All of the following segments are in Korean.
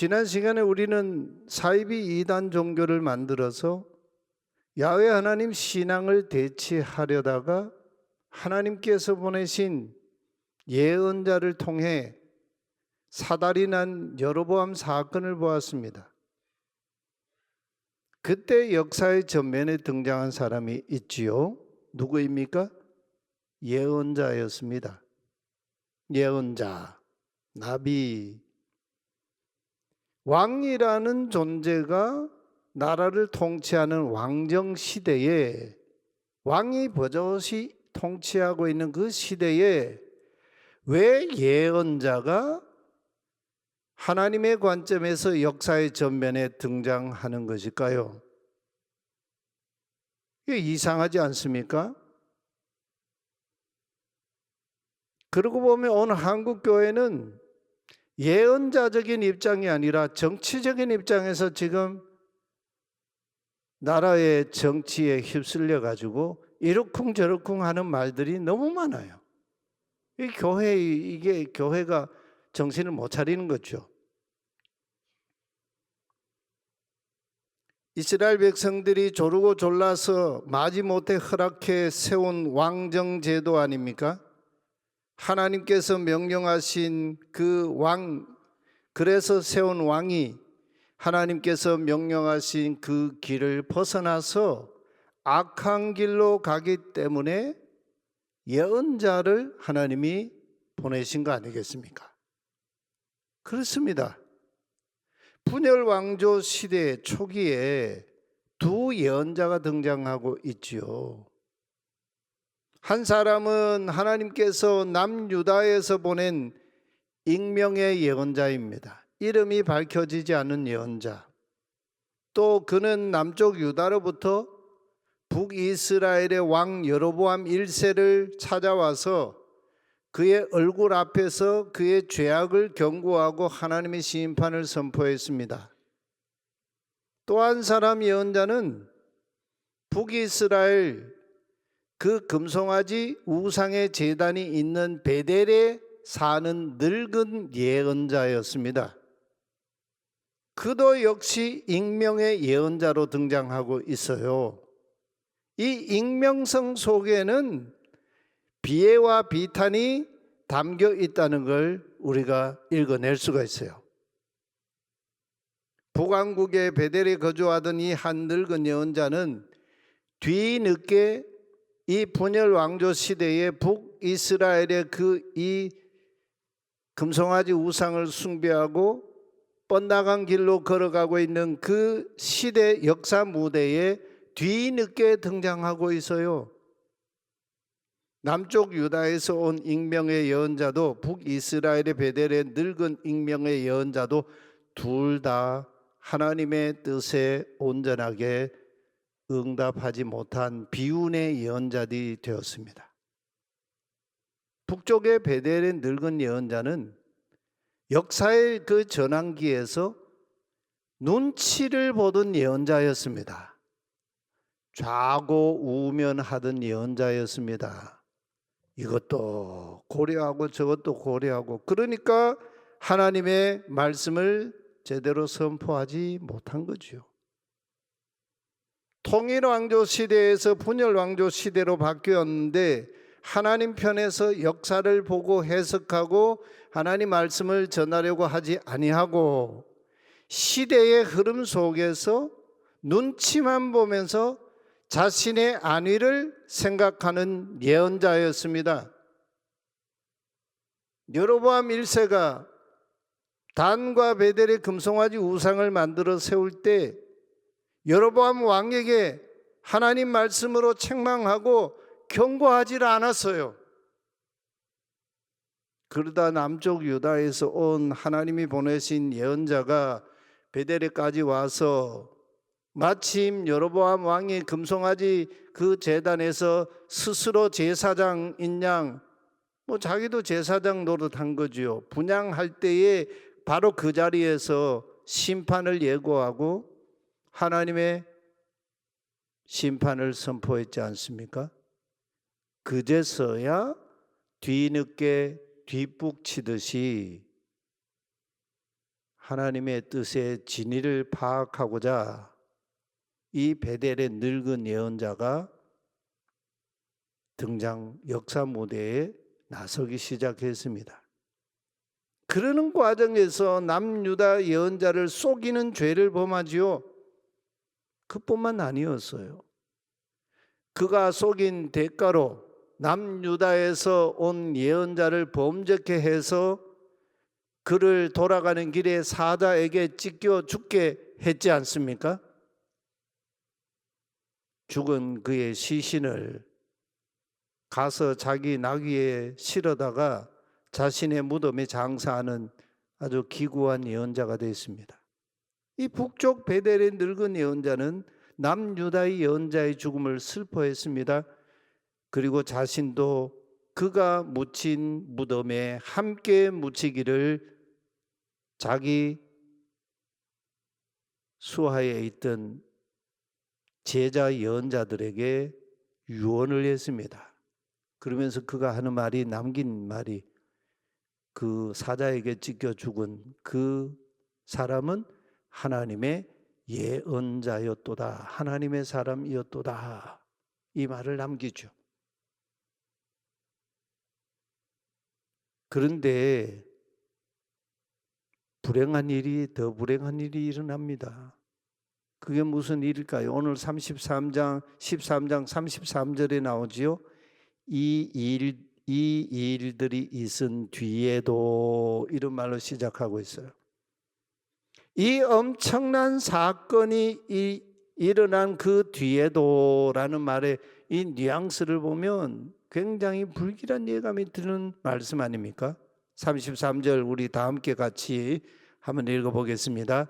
지난 시간에 우리는 사이비 이단 종교를 만들어서 야외 하나님 신앙을 대치하려다가 하나님께서 보내신 예언자를 통해 사달이 난 여로보암 사건을 보았습니다. 그때 역사의 전면에 등장한 사람이 있지요. 누구입니까? 예언자였습니다. 예언자, 나비. 왕이라는 존재가 나라를 통치하는 왕정 시대에 왕이 버젓이 통치하고 있는 그 시대에 왜 예언자가 하나님의 관점에서 역사의 전면에 등장하는 것일까요? 이게 이상하지 않습니까? 그러고 보면 오늘 한국 교회는 예언자적인 입장이 아니라 정치적인 입장에서 지금 나라의 정치에 휩쓸려 가지고 이러쿵 저러쿵 하는 말들이 너무 많아요. 이 교회 이게 교회가 정신을 못 차리는 거죠. 이스라엘 백성들이 조르고 졸라서 마지못해 허락해 세운 왕정 제도 아닙니까? 하나님께서 명령하신 그 왕, 그래서 세운 왕이 하나님께서 명령하신 그 길을 벗어나서 악한 길로 가기 때문에 예언자를 하나님이 보내신 거 아니겠습니까? 그렇습니다. 분열 왕조 시대 초기에 두 예언자가 등장하고 있지요. 한 사람은 하나님께서 남유다에서 보낸 익명의 예언자입니다. 이름이 밝혀지지 않은 예언자. 또 그는 남쪽 유다로부터 북이스라엘의 왕 여로보암 1세를 찾아와서 그의 얼굴 앞에서 그의 죄악을 경고하고 하나님의 심판을 선포했습니다. 또 한 사람 예언자는 북이스라엘 그 금송아지 우상의 재단이 있는 베델에 사는 늙은 예언자였습니다. 그도 역시 익명의 예언자로 등장하고 있어요. 이 익명성 속에는 비애와 비탄이 담겨 있다는 걸 우리가 읽어낼 수가 있어요. 북왕국의 베델에 거주하던 이 한 늙은 예언자는 뒤늦게 이 분열 왕조 시대에 북이스라엘의 그 이 금송아지 우상을 숭배하고 뻗나간 길로 걸어가고 있는 그 시대 역사 무대에 뒤늦게 등장하고 있어요. 남쪽 유다에서 온 익명의 예언자도 북이스라엘의 베델의 늙은 익명의 예언자도 둘 다 하나님의 뜻에 온전하게 응답하지 못한 비운의 예언자들이 되었습니다. 북쪽의 베델의 늙은 예언자는 역사의 그 전환기에서 눈치를 보던 예언자였습니다. 좌고 우면 하던 예언자였습니다. 이것도 고려하고 저것도 고려하고 그러니까 하나님의 말씀을 제대로 선포하지 못한 거죠. 통일 왕조 시대에서 분열 왕조 시대로 바뀌었는데 하나님 편에서 역사를 보고 해석하고 하나님 말씀을 전하려고 하지 아니하고 시대의 흐름 속에서 눈치만 보면서 자신의 안위를 생각하는 예언자였습니다. 여로보암 1세가 단과 베델의 금송아지 우상을 만들어 세울 때 여로보암 왕에게 하나님 말씀으로 책망하고 경고하지 않았어요. 그러다 남쪽 유다에서 온 하나님이 보내신 예언자가 베델에까지 와서 마침 여로보암 왕이 금송아지 그 재단에서 스스로 제사장인 양 뭐 자기도 제사장 노릇한 거지요. 분양할 때에 바로 그 자리에서 심판을 예고하고 하나님의 심판을 선포했지 않습니까? 그제서야 뒤늦게 뒷북치듯이 하나님의 뜻의 진리를 파악하고자 이 베델의 늙은 예언자가 등장 역사 무대에 나서기 시작했습니다. 그러는 과정에서 남유다 예언자를 속이는 죄를 범하지요. 그뿐만 아니었어요. 그가 속인 대가로 남유다에서 온 예언자를 범죄케 해서 그를 돌아가는 길에 사자에게 찢겨 죽게 했지 않습니까? 죽은 그의 시신을 가서 자기 나귀에 실어다가 자신의 무덤에 장사하는 아주 기구한 예언자가 되었습니다. 이 북쪽 베델의 늙은 예언자는 남유다의 예언자의 죽음을 슬퍼했습니다. 그리고 자신도 그가 묻힌 무덤에 함께 묻히기를 자기 수하에 있던 제자 예언자들에게 유언을 했습니다. 그러면서 그가 하는 말이 남긴 말이 그 사자에게 찢겨 죽은 그 사람은 하나님의 예언자였도다. 하나님의 사람이었도다. 이 말을 남기죠. 그런데 불행한 일이 더 불행한 일이 일어납니다. 그게 무슨 일일까요? 오늘 33장 13장 33절에 나오지요. 이 일, 이 일들이 있은 뒤에도 이런 말로 시작하고 있어요. 이 엄청난 사건이 이, 일어난 그 뒤에도라는 말의 이 뉘앙스를 보면 굉장히 불길한 예감이 드는 말씀 아닙니까? 33절 우리 다 함께 같이 한번 읽어 보겠습니다.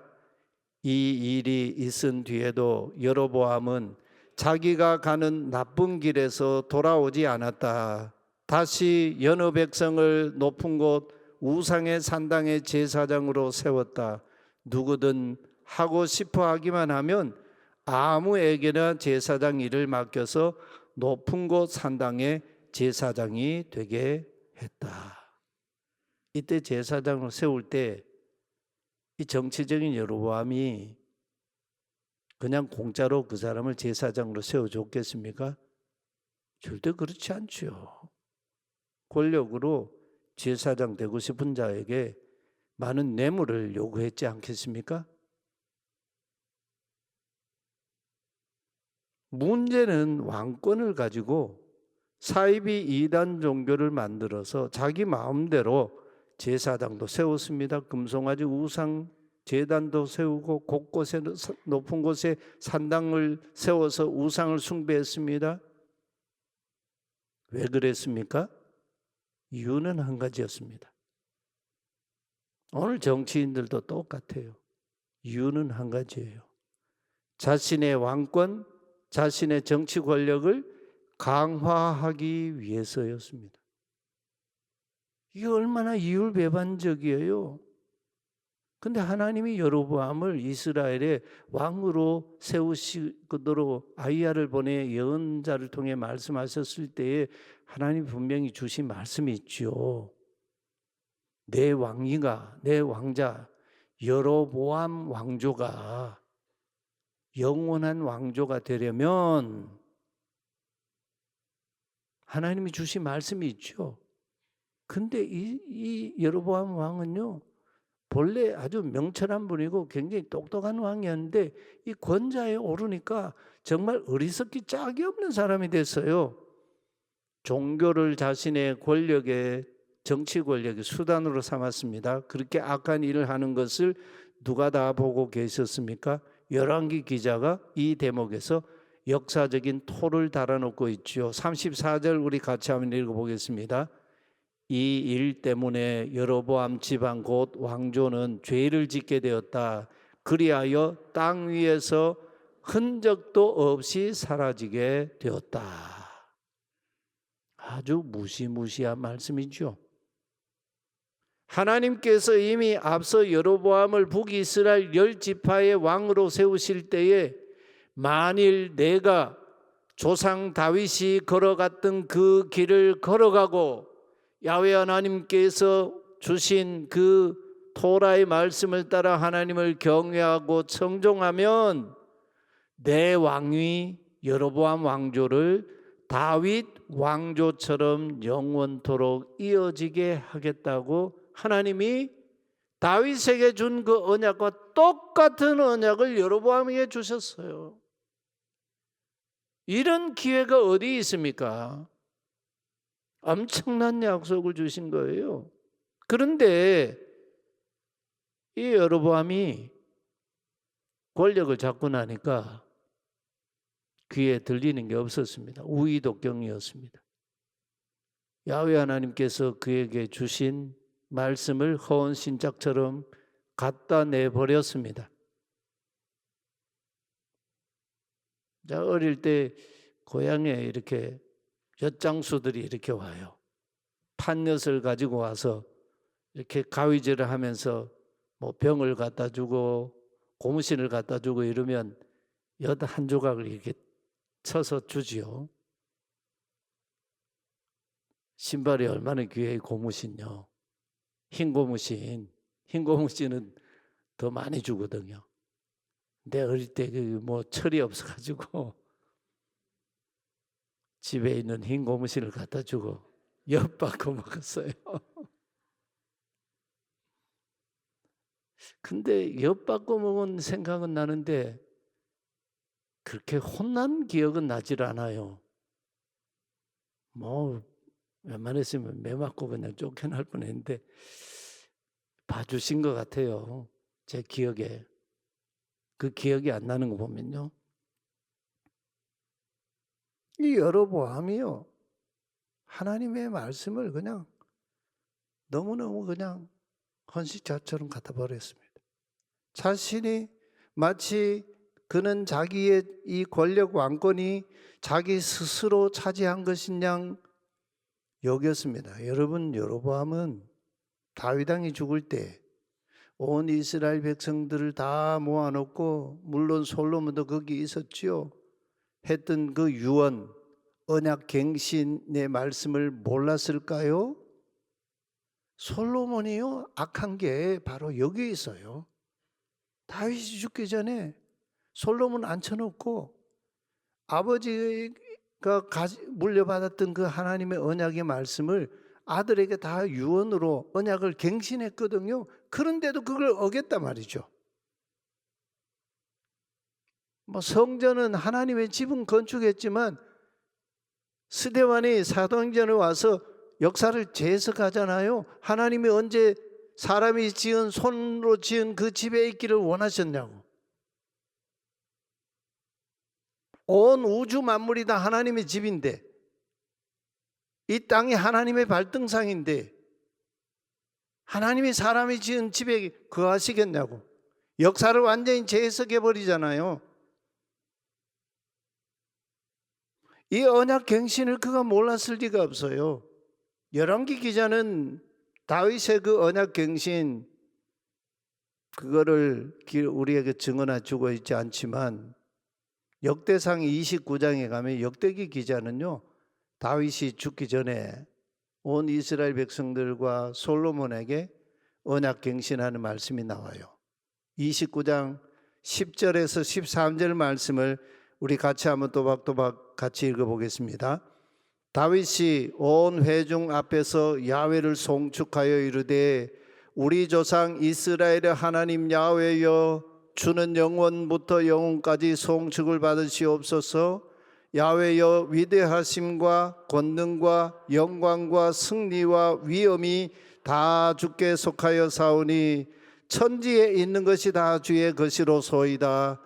이 일이 있은 뒤에도 여로보암은 자기가 가는 나쁜 길에서 돌아오지 않았다. 다시 여느 백성을 높은 곳 우상의 산당의 제사장으로 세웠다. 누구든 하고 싶어 하기만 하면 아무에게나 제사장 일을 맡겨서 높은 곳 산당의 제사장이 되게 했다. 이때 제사장을 세울 때 이 정치적인 여로보암이 그냥 공짜로 그 사람을 제사장으로 세워줬겠습니까? 절대 그렇지 않죠. 권력으로 제사장 되고 싶은 자에게 많은 뇌물을 요구했지 않겠습니까? 문제는 왕권을 가지고 사이비 이단 종교를 만들어서 자기 마음대로 제사장도 세웠습니다. 금송아지 우상 제단도 세우고 곳곳에 높은 곳에 산당을 세워서 우상을 숭배했습니다. 왜 그랬습니까? 이유는 한 가지였습니다. 오늘 정치인들도 똑같아요. 이유는 한 가지예요. 자신의 왕권, 자신의 정치 권력을 강화하기 위해서였습니다. 이게 얼마나 이율배반적이에요. 근데 하나님이 여로보암을 이스라엘의 왕으로 세우시도록 아이야를 보내 예언자를 통해 말씀하셨을 때에 하나님 분명히 주신 말씀이 있죠. 내 왕이가 내 왕자 여로보암 왕조가 영원한 왕조가 되려면 하나님이 주신 말씀이 있죠. 근데 이, 이 여로보암 왕은요, 본래 아주 명철한 분이고 굉장히 똑똑한 왕이었는데 이 권자에 오르니까 정말 어리석기 짝이 없는 사람이 됐어요. 종교를 자신의 권력의 정치 권력의 수단으로 삼았습니다. 그렇게 악한 일을 하는 것을 누가 다 보고 계셨습니까? 열왕기 기자가 이 대목에서 역사적인 토를 달아놓고 있죠. 34절 우리 같이 한번 읽어보겠습니다. 이 일 때문에 여로보암 지방 곧 왕조는 죄를 짓게 되었다. 그리하여 땅 위에서 흔적도 없이 사라지게 되었다. 아주 무시무시한 말씀이죠. 하나님께서 이미 앞서 여로보암을 북이스라엘 열 지파의 왕으로 세우실 때에 만일 내가 조상 다윗이 걸어갔던 그 길을 걸어가고 야외 하나님께서 주신 그 토라의 말씀을 따라 하나님을 경외하고 청종하면 내 왕위 여로보암 왕조를 다윗 왕조처럼 영원토록 이어지게 하겠다고 하나님이 다윗에게 준 그 언약과 똑같은 언약을 여로보암에게 주셨어요. 이런 기회가 어디 있습니까? 엄청난 약속을 주신 거예요. 그런데 이 여로보암이 권력을 잡고 나니까 귀에 들리는 게 없었습니다. 우의독경이었습니다. 야훼 하나님께서 그에게 주신 말씀을 허언 신작처럼 갖다 내 버렸습니다. 자, 어릴 때 고향에 이렇게 엿장수들이 이렇게 와요. 판엿을 가지고 와서 이렇게 가위질을 하면서 뭐 병을 갖다 주고 고무신을 갖다 주고 이러면 엿 한 조각을 이렇게 쳐서 주지요. 신발이 얼마나 귀해 고무신요. 흰 고무신, 흰 고무신은 더 많이 주거든요. 내 어릴 때 그 뭐 철이 없어가지고 집에 있는 흰 고무신을 갖다 주고 엿 받고 먹었어요. 근데 엿 받고 먹은 생각은 나는데 그렇게 혼난 기억은 나질 않아요. 뭐 웬만했으면 매 맞고 그냥 쫓겨날 뻔했는데 봐주신 것 같아요. 제 기억에 그 기억이 안 나는 거 보면요. 이 여로보암이요. 하나님의 말씀을 그냥 너무너무 그냥 헌시자처럼 갖다 버렸습니다. 자신이 마치 그는 자기의 이 권력 왕권이 자기 스스로 차지한 것인 양 여겼습니다. 여러분 여로보암은 다윗 왕이 죽을 때 온 이스라엘 백성들을 다 모아놓고 물론 솔로몬도 거기 있었지요. 했던 그 유언 언약 갱신의 말씀을 몰랐을까요? 솔로몬이요 악한 게 바로 여기 있어요. 다윗이 죽기 전에 솔로몬 앉혀놓고 아버지가 물려받았던 그 하나님의 언약의 말씀을 아들에게 다 유언으로 언약을 갱신했거든요. 그런데도 그걸 어겼단 말이죠. 뭐 성전은 하나님의 집은 건축했지만 스데반이 사도행전에 와서 역사를 재해석하잖아요. 하나님이 언제 사람이 지은 손으로 지은 그 집에 있기를 원하셨냐고. 온 우주 만물이 다 하나님의 집인데 이 땅이 하나님의 발등상인데 하나님이 사람이 지은 집에 거하시겠냐고. 역사를 완전히 재해석해 버리잖아요. 이 언약 갱신을 그가 몰랐을 리가 없어요. 열왕기 기자는 다윗의 그 언약 갱신 그거를 우리에게 증언해 주고 있지 않지만 역대상 29장에 가면 역대기 기자는요. 다윗이 죽기 전에 온 이스라엘 백성들과 솔로몬에게 언약 갱신하는 말씀이 나와요. 29장 10절에서 13절 말씀을 우리 같이 한번 또박또박 같이 읽어 보겠습니다. 다윗이 온 회중 앞에서 야훼를 송축하여 이르되 우리 조상 이스라엘의 하나님 야훼여 주는 영원부터 영원까지 송축을 받으시옵소서. 야훼여 위대하심과 권능과 영광과 승리와 위엄이 다 주께 속하여 사오니 천지에 있는 것이 다 주의 것이로 소이다.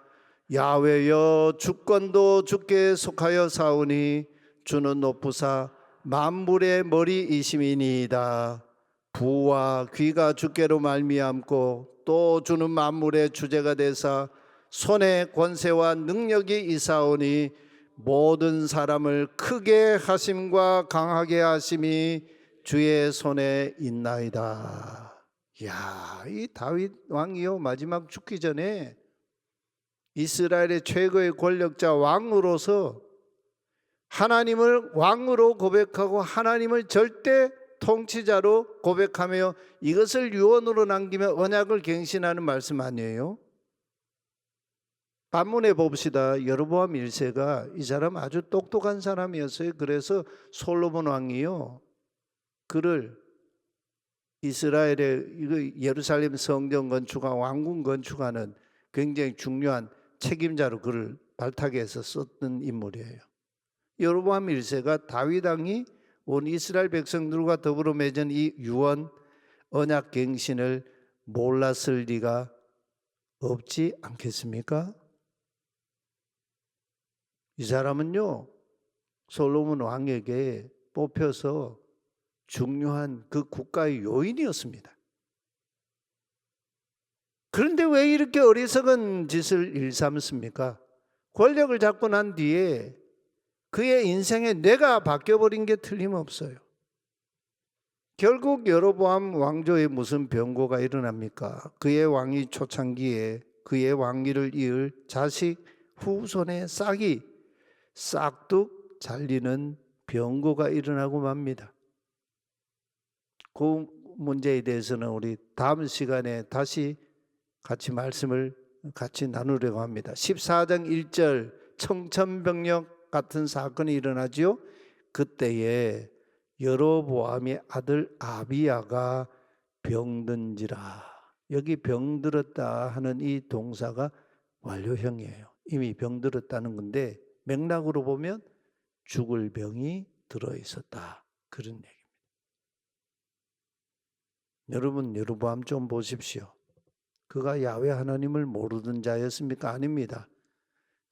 야훼여 주권도 주께 속하여 사오니 주는 높으사 만물의 머리이심이니이다. 부와 귀가 주께로 말미암고 또 주는 만물의 주제가 되사 손에 권세와 능력이 이사오니 모든 사람을 크게 하심과 강하게 하심이 주의 손에 있나이다. 야, 이 다윗 왕이요 마지막 죽기 전에 이스라엘의 최고의 권력자 왕으로서 하나님을 왕으로 고백하고 하나님을 절대 통치자로 고백하며 이것을 유언으로 남기며 언약을 갱신하는 말씀 아니에요? 반문해 봅시다. 여로보암 1세가 이 사람 아주 똑똑한 사람이었어요. 그래서 솔로몬 왕이요. 그를 이스라엘의 예루살렘 성전 건축과 왕궁 건축하는 굉장히 중요한 책임자로 그를 발탁해서 썼던 인물이에요. 여로보암 1세가 다윗 왕이 온 이스라엘 백성들과 더불어 맺은 이 유언 언약 갱신을 몰랐을 리가 없지 않겠습니까? 이 사람은요 솔로몬 왕에게 뽑혀서 중요한 그 국가의 요인이었습니다. 그런데 왜 이렇게 어리석은 짓을 일삼습니까? 권력을 잡고 난 뒤에 그의 인생에 뇌가 바뀌어버린 게 틀림없어요. 결국 여로보암 왕조에 무슨 변고가 일어납니까? 그의 왕이 초창기에 그의 왕위를 이을 자식 후손의 싹이 싹둑 잘리는 변고가 일어나고 맙니다. 그 문제에 대해서는 우리 다음 시간에 다시 같이 말씀을 같이 나누려고 합니다. 14장 1절 청천벽력 같은 사건이 일어나지요. 그때에 여로보암의 아들 아비야가 병든지라. 여기 병들었다 하는 이 동사가 완료형이에요. 이미 병들었다는 건데 맥락으로 보면 죽을 병이 들어 있었다. 그런 얘기입니다. 여러분 여로보암 좀 보십시오. 그가 야외 하나님을 모르던 자였습니까? 아닙니다.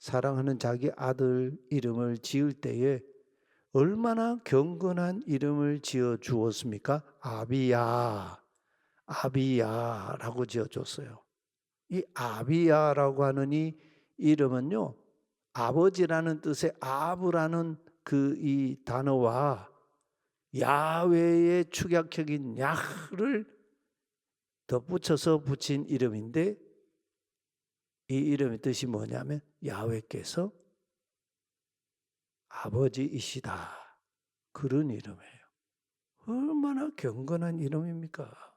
사랑하는 자기 아들 이름을 지을 때에 얼마나 경건한 이름을 지어 주었습니까? 아비야, 아비야라고 지어 줬어요. 이 아비야라고 하는 이 이름은요, 아버지라는 뜻의 아브라는 그 이 단어와 야외의 축약형인 야를 덧붙여서 붙인 이름인데 이 이름의 뜻이 뭐냐면 야외께서 아버지이시다. 그런 이름이에요. 얼마나 경건한 이름입니까?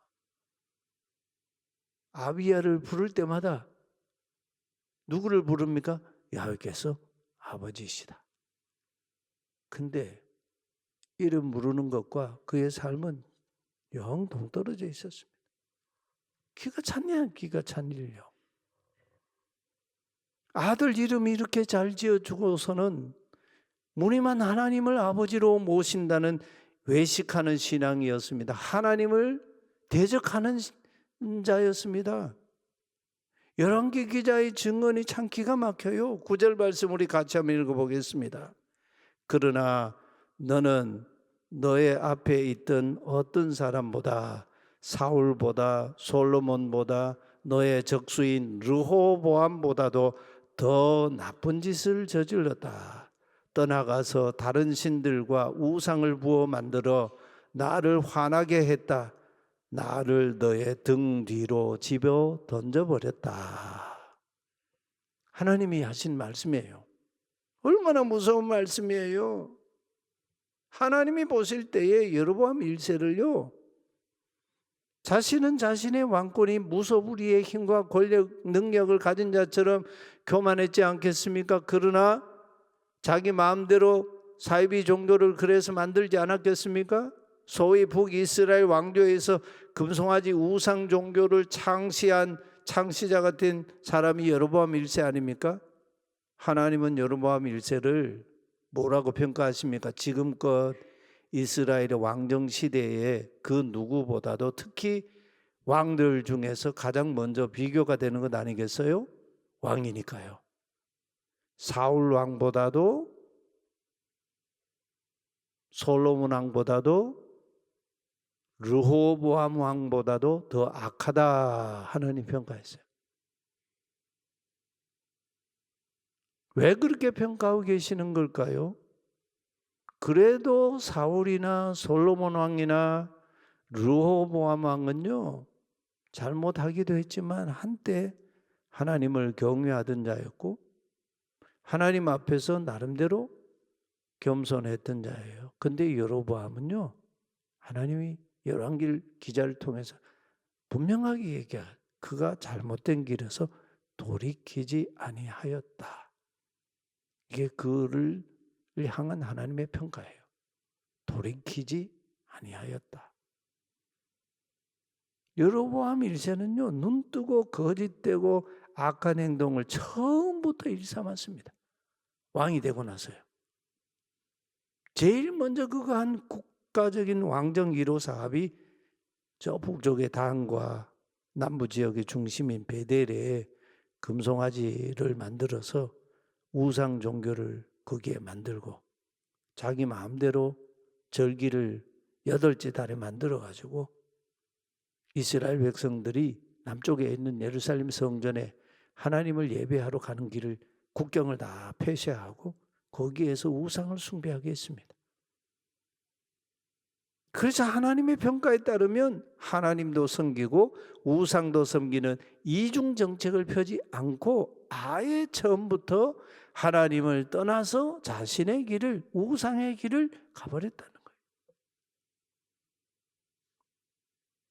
아비야를 부를 때마다 누구를 부릅니까? 야외께서 아버지이시다. 근데 이름 부르는 것과 그의 삶은 영 동떨어져 있었습니다. 기가 찼냐, 기가 찬 일요. 아들 이름 이렇게 잘 지어주고서는 무늬만 하나님을 아버지로 모신다는 외식하는 신앙이었습니다. 하나님을 대적하는 자였습니다. 열왕기 기자의 증언이 참 기가 막혀요. 구절 말씀 우리 같이 한번 읽어보겠습니다. 그러나 너는 너의 앞에 있던 어떤 사람보다 사울보다 솔로몬보다 너의 적수인 르호보암보다도 더 나쁜 짓을 저질렀다. 떠나가서 다른 신들과 우상을 부어 만들어 나를 화나게 했다. 나를 너의 등 뒤로 집어 던져버렸다. 하나님이 하신 말씀이에요. 얼마나 무서운 말씀이에요. 하나님이 보실 때에 여로보암 1세를요. 자신은 자신의 왕권이 무소불위의 힘과 권력, 능력을 가진 자처럼 교만했지 않겠습니까? 그러나 자기 마음대로 사이비 종교를 그래서 만들지 않았겠습니까? 소위 북이스라엘 왕조에서 금송아지 우상 종교를 창시한 창시자 같은 사람이 여로보암 1세 아닙니까? 하나님은 여로보암 1세를 뭐라고 평가하십니까? 지금껏 이스라엘의 왕정 시대에 그 누구보다도 특히 왕들 중에서 가장 먼저 비교가 되는 것 아니겠어요? 왕이니까요. 사울 왕보다도 솔로몬 왕보다도 르호보암 왕보다도 더 악하다 하느님 평가했어요. 왜 그렇게 평가하고 계시는 걸까요? 그래도 사울이나 솔로몬 왕이나 르호보암 왕은요 잘못하기도 했지만 한때 하나님을 경외하던 자였고 하나님 앞에서 나름대로 겸손했던 자예요. 근데 여로보암은요 하나님이 열왕길 기자를 통해서 분명하게 얘기하 그가 잘못된 길에서 돌이키지 아니하였다. 이게 그를 향한 하나님의 평가예요. 돌이키지 아니하였다. 여로보암 1세는요. 눈 뜨고 거짓되고 악한 행동을 처음부터 일삼았습니다. 왕이 되고 나서요. 제일 먼저 그가 한 국가적인 왕정 1호 사업이 저 북쪽의 단과 남부 지역의 중심인 베델에 금송아지를 만들어서 우상 종교를 거기에 만들고 자기 마음대로 절기를 여덟째 달에 만들어 가지고 이스라엘 백성들이 남쪽에 있는 예루살렘 성전에 하나님을 예배하러 가는 길을 국경을 다 폐쇄하고 거기에서 우상을 숭배하게 했습니다. 그래서 하나님의 평가에 따르면 하나님도 섬기고 우상도 섬기는 이중 정책을 펴지 않고 아예 처음부터 하나님을 떠나서 자신의 길을 우상의 길을 가버렸다는 거예요.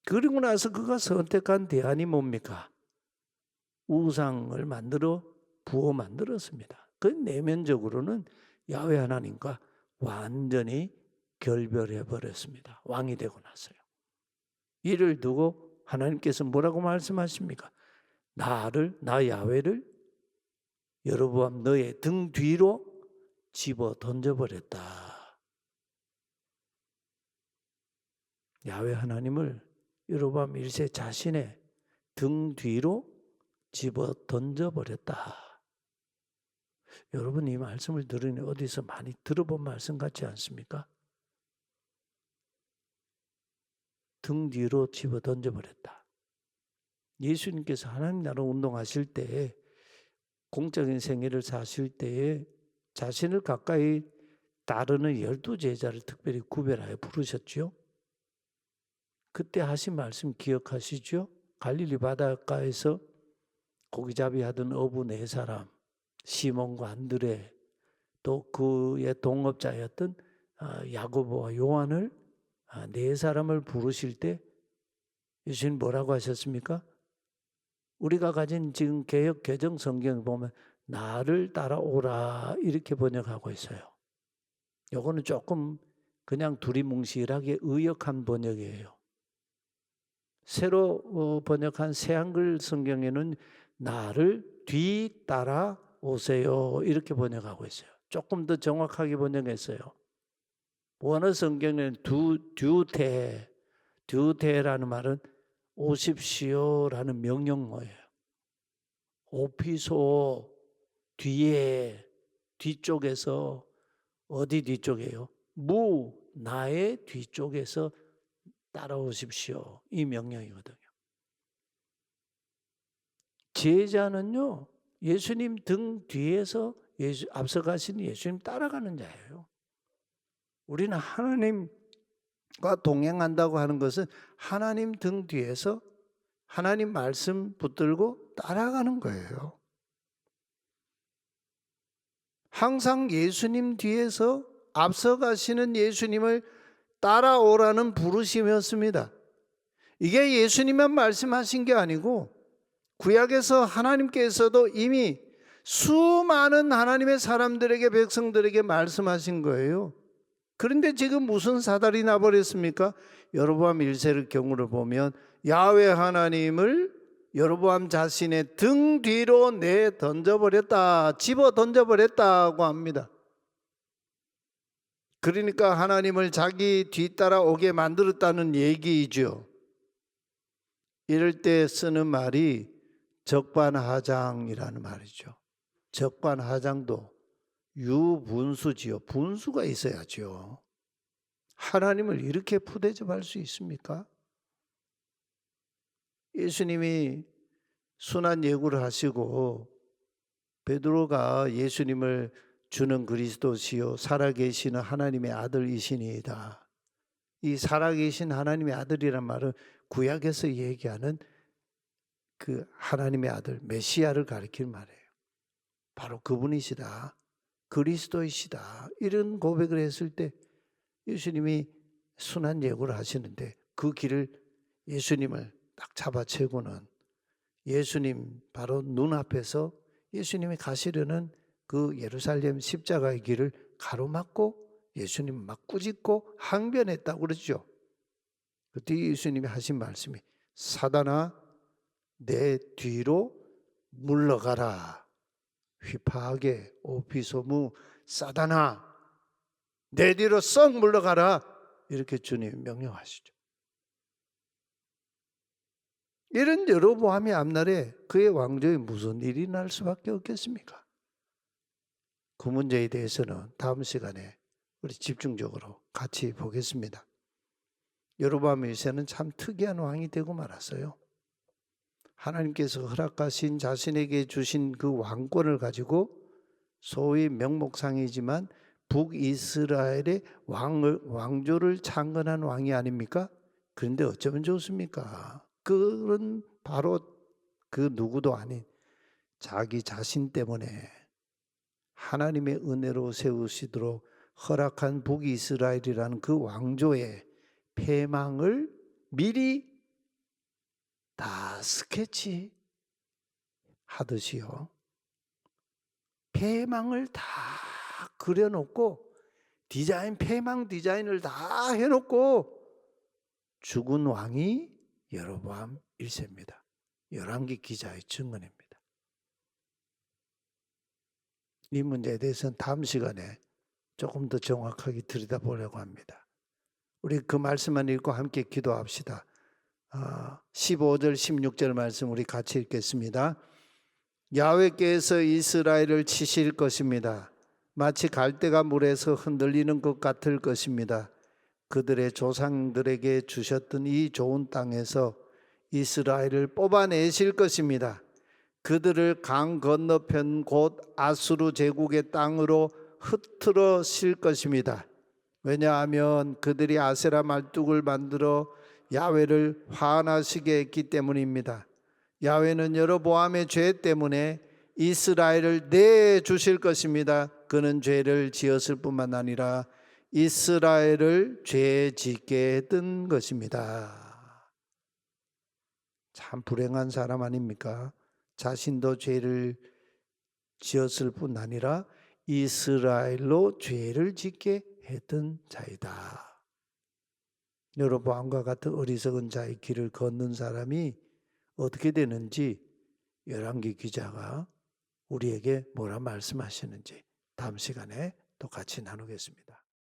그리고 나서 그가 선택한 대안이 뭡니까? 우상을 만들어 부어 만들었습니다. 그 내면적으로는 야훼 하나님과 완전히 결별해 버렸습니다. 왕이 되고 나서요. 이를 두고 하나님께서 뭐라고 말씀하십니까? 나를 나 야훼를 여로보암 너의 등 뒤로 집어 던져 버렸다. 야훼 하나님을 여로보암 1세 자신의 등 뒤로 집어 던져 버렸다. 여러분 이 말씀을 들으니 어디서 많이 들어본 말씀 같지 않습니까? 등 뒤로 집어 던져버렸다. 예수님께서 하나님 나라 운동하실 때 공적인 생애를 사실 때에 자신을 가까이 따르는 열두 제자를 특별히 구별하여 부르셨죠. 그때 하신 말씀 기억하시죠? 갈릴리 바닷가에서 고기잡이 하던 어부 네 사람, 시몬과 안드레, 또 그의 동업자였던 아, 야고보와 요한을 아, 네 사람을 부르실 때 예수님 뭐라고 하셨습니까? 우리가 가진 지금 개혁 개정 성경 보면 나를 따라오라 이렇게 번역하고 있어요. 요거는 조금 그냥 두리뭉실하게 의역한 번역이에요. 새로 어, 번역한 새 한글 성경에는 나를 뒤따라 오세요 이렇게 번역하고 있어요. 조금 더 정확하게 번역했어요. 원어 성경에는 두 듀테 듀테라는 말은 오십시오라는 명령어예요. 오피소 뒤에 뒤쪽에서 어디 뒤쪽이에요? 무 나의 뒤쪽에서 따라오십시오. 이 명령이거든요. 제자는요. 예수님 등 뒤에서 예수, 앞서가신 예수님 따라가는 자예요. 우리는 하나님과 동행한다고 하는 것은 하나님 등 뒤에서 하나님 말씀 붙들고 따라가는 거예요. 항상 예수님 뒤에서 앞서가시는 예수님을 따라오라는 부르심이었습니다. 이게 예수님만 말씀하신 게 아니고 구약에서 하나님께서도 이미 수많은 하나님의 사람들에게 백성들에게 말씀하신 거예요. 그런데 지금 무슨 사달이 나버렸습니까? 여로보암 1세를 경우를 보면 야훼 하나님을 여로보암 자신의 등 뒤로 내 던져버렸다, 집어 던져버렸다고 합니다. 그러니까 하나님을 자기 뒤따라 오게 만들었다는 얘기이죠. 이럴 때 쓰는 말이 적반하장이라는 말이죠. 적반하장도 유분수지요. 분수가 있어야죠. 하나님을 이렇게 푸대접할 수 있습니까? 예수님이 순한 예고를 하시고 베드로가 예수님을 주는 그리스도시요 살아계시는 하나님의 아들이시니이다. 이 살아계신 하나님의 아들이란 말은 구약에서 얘기하는 그 하나님의 아들 메시아를 가리키는 말이에요. 바로 그분이시다. 그리스도이시다. 이런 고백을 했을 때 예수님이 순한 예고를 하시는데 그 길을 예수님을 딱 잡아채고는 예수님 바로 눈앞에서 예수님이 가시려는 그 예루살렘 십자가의 길을 가로막고 예수님 막 꾸짖고 항변했다고 그러죠. 그때 예수님이 하신 말씀이 사단아 내 뒤로 물러가라. 휘파하게 오피소무 사단아 내 뒤로 썩 물러가라. 이렇게 주님 명령하시죠. 이런 여로보암이 앞날에 그의 왕조에 무슨 일이 날 수밖에 없겠습니까? 그 문제에 대해서는 다음 시간에 우리 집중적으로 같이 보겠습니다. 여로보암 일세는 참 특이한 왕이 되고 말았어요. 하나님께서 허락하신 자신에게 주신 그 왕권을 가지고 소위 명목상이지만 북이스라엘의 왕을, 왕조를 창건한 왕이 아닙니까? 그런데 어쩌면 좋습니까? 그런 바로 그 누구도 아닌 자기 자신 때문에 하나님의 은혜로 세우시도록 허락한 북이스라엘이라는 그 왕조의 패망을 미리 다 스케치 하듯이요. 패망을 다 그려놓고 디자인, 패망 디자인을 다 해놓고 죽은 왕이 여로보암 1세입니다. 열왕기 기자의 증언입니다. 이 문제에 대해서는 다음 시간에 조금 더 정확하게 들여다보려고 합니다. 우리 그 말씀만 읽고 함께 기도합시다. 15절, 16절 말씀 우리 같이 읽겠습니다. 야외께서 이스라엘을 치실 것입니다. 마치 갈대가 물에서 흔들리는 것 같을 것입니다. 그들의 조상들에게 주셨던 이 좋은 땅에서 이스라엘을 뽑아내실 것입니다. 그들을 강 건너편 곧 아수르 제국의 땅으로 흩트러실 것입니다. 왜냐하면 그들이 아세라 말뚝을 만들어 야외를 화나시게 했기 때문입니다. 야외는 여러보암의 죄 때문에 이스라엘을 내 주실 것입니다. 그는 죄를 지었을 뿐만 아니라 이스라엘을 죄 짓게 했던 것입니다. 참 불행한 사람 아닙니까? 자신도 죄를 지었을 뿐 아니라 이스라엘로 죄를 짓게 했던 자이다. 여러보암과 같은 어리석은 자의 길을 걷는 사람이 어떻게 되는지 열왕기 기자가 우리에게 뭐라 말씀하시는지 다음 시간에 또 같이 나누겠습니다.